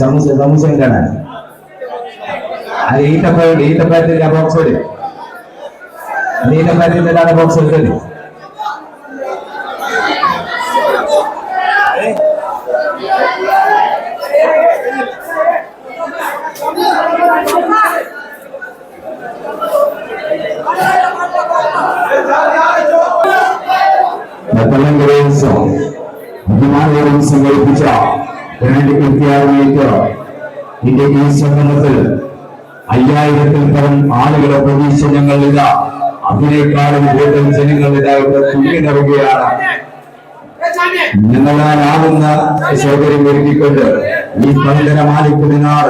സമൂസ സമൂസ എന്താണ് അത് ഈട്ടപ്പഴം ഈട്ടപ്പഴത്തിന്റെ ബോക്സ് വരും അത് ഈട്ടപ്പഴത്തിന്റെ ബോക്സ് എടുത്തത് കൊല്ലങ്കരേഴ്സ് അഭിമാനപൂർവ്വം സംഘടിപ്പിച്ച ഗ്രാൻഡ് വിദ്യാലയത്ത് ഇതിന്റെ ഈ സംഗമത്തിൽ അയ്യായിരത്തിൽ പരം ആളുകളെ പ്രതീക്ഷ ഞങ്ങൾ ഇതാ അതിനേക്കാളും കൂടുതൽ ജനങ്ങൾ ഇതാ സൗകര്യം ഒരുക്കിക്കൊണ്ട് ഈ പന്തര മാലിക്കുന്നതിനാൾ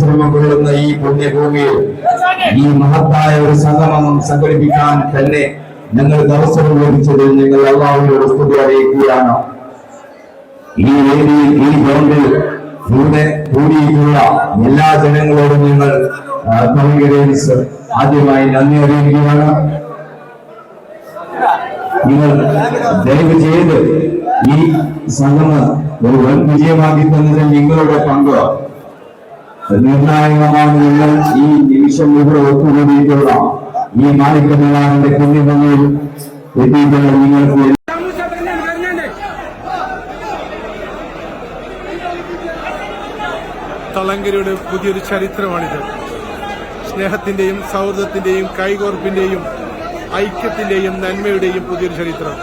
ശ്രമം കൊള്ളുന്ന ഈ പുണ്യഭൂമിയിൽ ഈ മഹത്തായ ഒരു സംഗമം സംഘടിപ്പിക്കാൻ തന്നെ ഞങ്ങൾ അവസരം ലഭിച്ചതിൽ ഞങ്ങൾ അള്ളാഹുവിനോട് സ്തുതി അറിയിക്കുകയാണ്. ഈ വേദിയിൽ ഈ ഗ്രൗണ്ടിൽ കൂടെ കൂടിയിട്ടുള്ള എല്ലാ ജനങ്ങളോടും ഞങ്ങൾ ആദ്യമായി നന്ദി അറിയിക്കുകയാണ്. നിങ്ങൾ ദയവ് ചെയ്ത് ഈ സംഘം ഒരു വൻ വിജയമാക്കി തന്നതിൽ നിങ്ങളുടെ പങ്ക്. നിർണായകമാണ് നിങ്ങൾ ഈ നിമിഷം ഇവിടെ ഒത്തുകൂടിയിട്ടുള്ള ഈ മാലിക്കനാളിന്റെ പുണ്യഭൂമിയിൽ എത്തിയിട്ടുള്ള നിങ്ങൾക്ക് തളങ്കരയുടെ പുതിയൊരു ചരിത്രമാണിത്. സ്നേഹത്തിന്റെയും സൗഹൃദത്തിന്റെയും കൈകോർപ്പിന്റെയും ഐക്യത്തിന്റെയും നന്മയുടെയും പുതിയൊരു ചരിത്രം.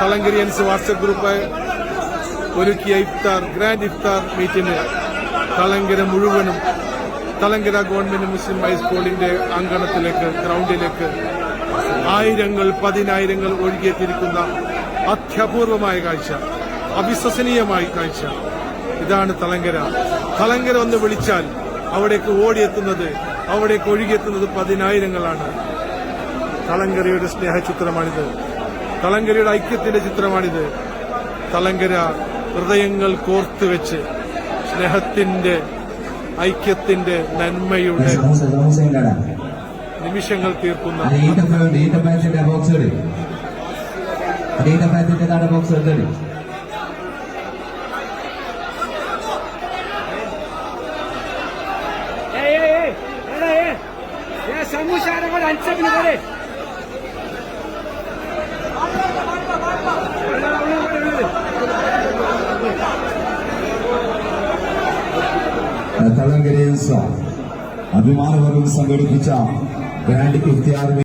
തളങ്കരിയൻസ് വാട്സപ്പ് ഗ്രൂപ്പ് ഒരുക്കിയ ഇഫ്താർ ഗ്രാൻഡ് ഇഫ്താർ മീറ്റിന് തളങ്കര മുഴുവനും തളങ്കര ഗവൺമെന്റ് മുസ്ലിം ഹൈസ്കൂളിന്റെ അങ്കണത്തിലേക്ക് ഗ്രൗണ്ടിലേക്ക് ആയിരങ്ങൾ പതിനായിരങ്ങൾ ഒഴുകിയെത്തിയിരിക്കുന്ന അത്യപൂർവമായ കാഴ്ച അവിശ്വസനീയമായ കാഴ്ച. ഇതാണ് തലങ്കര. തലങ്കര ഒന്ന് വിളിച്ചാൽ അവിടേക്ക് ഓടിയെത്തുന്നത് അവിടേക്ക് ഒഴുകിയെത്തുന്നത് പതിനായിരങ്ങളാണ്. തലങ്കരയുടെ സ്നേഹചിത്രമാണിത്. തലങ്കരയുടെ ഐക്യത്തിന്റെ ചിത്രമാണിത്. തലങ്കര ഹൃദയങ്ങൾ കോർത്തു വെച്ച് സ്നേഹത്തിന്റെ ഐക്യത്തിന്റെ നന്മയുടെ നിമിഷങ്ങൾ തീർക്കുന്ന ഡേറ്റ് ഡേറ്റ് ബോക്സ് ഡേറ്റ് എടുത്തത് ഏയ് സമൂസ ആരെങ്കിലും അഞ്ചിന് പോലെ തളങ്കരയിൽ അഭിമാനപൂർവം സംഘടിപ്പിച്ച ഗ്രാൻഡ് ഇഫ്തിയാർ